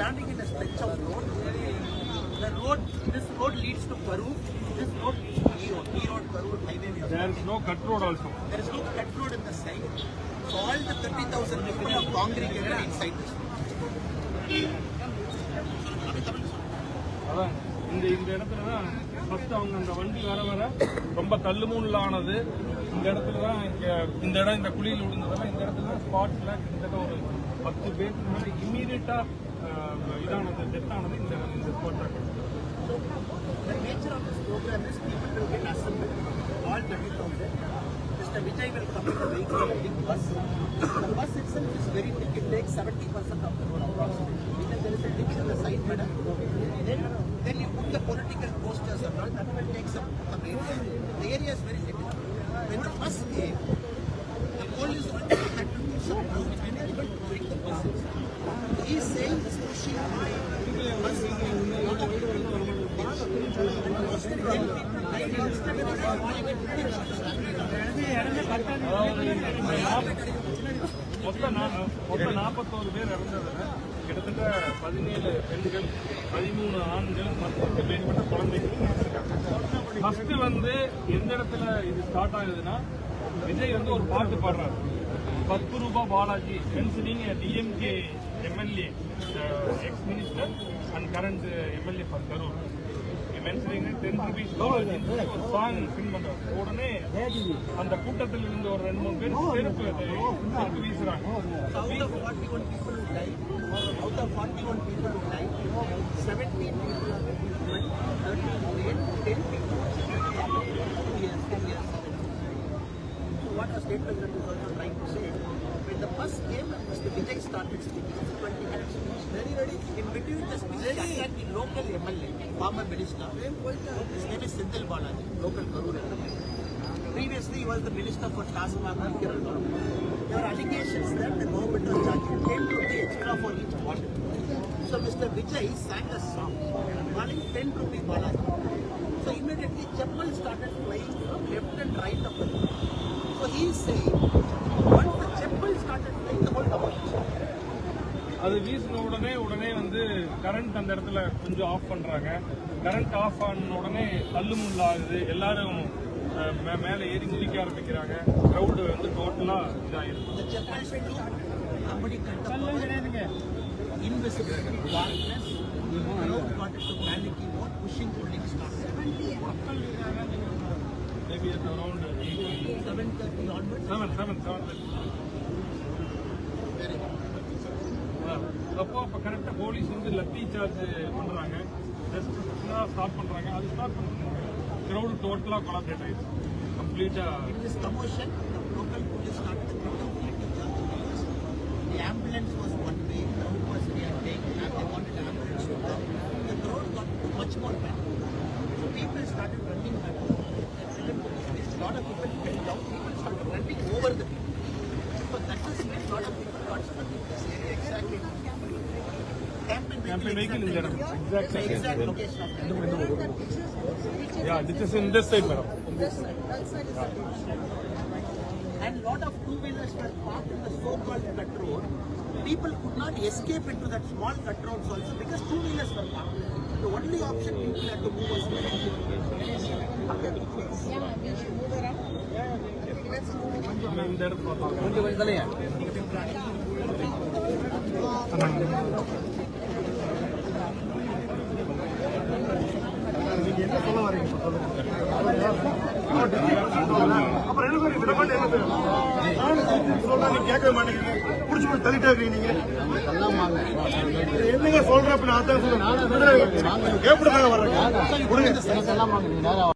standing in a stretch of road. The road, this road leads to Karur. This road leads to Erode. Erode, Karur highway. There is no cut road also. There is no cut road in the side. So all the 30,000 people have congregated inside this. அதான் இந்த இந்த இடத்துல தான் first அவங்க அந்த வண்டி வர வர ரொம்ப தள்ளுமுள்ள ஆனது இந்த இடத்துல தான் இங்க இந்த இடம் இந்த குழியில் விழுந்ததெல்லாம் இந்த இடத்துல ஸ்பாட்ல கிட்டத்தட்ட ஒரு பத்து பேருக்கு மேலே இம்மீடியட்டா ಇದಾಣದ ಡೆತ್ ಆಣದ ಇಂದ court So, the nature of this program is people will get assembled, all 30,000. Mr. Vijay will come in the vehicle, a big bus. The bus itself is very thick, it takes 70% of the road approximately. Because there is a ditch on the side, madam. Then, then you put the political posters and all, that will take some of the area. The area is very little. When the bus came, மொத்த நா- நாற்பத்தோரு பேர் இறந்ததுல கிட்டத்தட்ட பதினேழு பெண்கள் பதிமூணு ஆண்கள் மற்றும் மேற்பட்ட குழந்தைகள் ஃபர்ஸ்ட் வந்து எந்த இடத்துல இது ஸ்டார்ட் ஆகுதுன்னா விஜய் வந்து ஒரு பாட்டு பாடுறாரு. பத்து ரூபாய் Balaji mentioning DMK MLA ex minister and current MLA for Karur mentioning ten rupees ஒரு சாங் சிங் பண்றாரு உடனே அந்த கூட்டத்தில் இருந்த ஒரு ரெண்டு மூணு பேர் செருப்பு செருப்பு வீசுறாங்க. Out of 41 people who died, out of 41 people who died, 17 What the state president is also trying to say, when the bus came, Mr. Vijay started speaking, it's a 20 minute speech. Very ready. In between the speech, he attacked the local MLA, former minister. His name is Sindhil Balaji, local Karur MLA. Previously, he was the minister for Tasman and Kerala. There were allegations that the government was charging 10 rupee extra for each bottle. So Mr. Vijay sang a song calling 10 rupee Balaji. So immediately Chappal started flying from left and right of the அது வீசின உடனே உடனே வந்து current அந்த இடத்துல கொஞ்சம் of பண்றாங்க. Current off ஆன உடனே தள்ளுமுள்ள ஆகுது எல்லாரும் மேலே ஏறி குதிக்க ஆரம்பிக்கிறாங்க. க்ரௌடு வந்து டோட்டலா இதாயிருது The Chappal flew, somebody cut the power, invisible darkness, the crowd got into panicky mode, pushing pulling started. Maybe around 7.30 onwards, seven seven seven அப்போ அப்போ கரெக்டாக போலீஸ் வந்து லத்தி சார்ஜ் பண்ணுறாங்க ஜஸ்ட் ஸ்டார்ட் பண்ணுறாங்க அது ஸ்டார்ட் பண்ணுறாங்க க்ரௌடு டோட்டலாக கொலாபரேட் ஆயிடுச்சு கம்ப்ளீட்டாக In this commotion, the local police started to put up lathi charges. The ambulance was one way, crowd was reacting, and they wanted ambulance to come. The crowd got much more panic. So people started running back. A lot of people fell down, people Exactly. Exactly. Exact location. Yeah, this is in this side, madam. This side. That side is yeah. the And lot of two-wheelers were parked in the so-called cut road. People could not escape into that small cut roads also because two-wheelers were parked. The only option people had to move was Yeah, we should move around. Yeah, yeah. Let's move. அப்புறம் என்ன பேர் விட மாட்டேன் நானும் சொல்றேன் நீங்க கேட்கவே மாட்டேங்கிறீங்க புடிச்சு போய் தள்ளிட்டே இருக்கீங்க என்னங்க சொல்றேன் அப்ப நான் அதான் சொல்றேன் எப்படி தாங்க வர்றேன்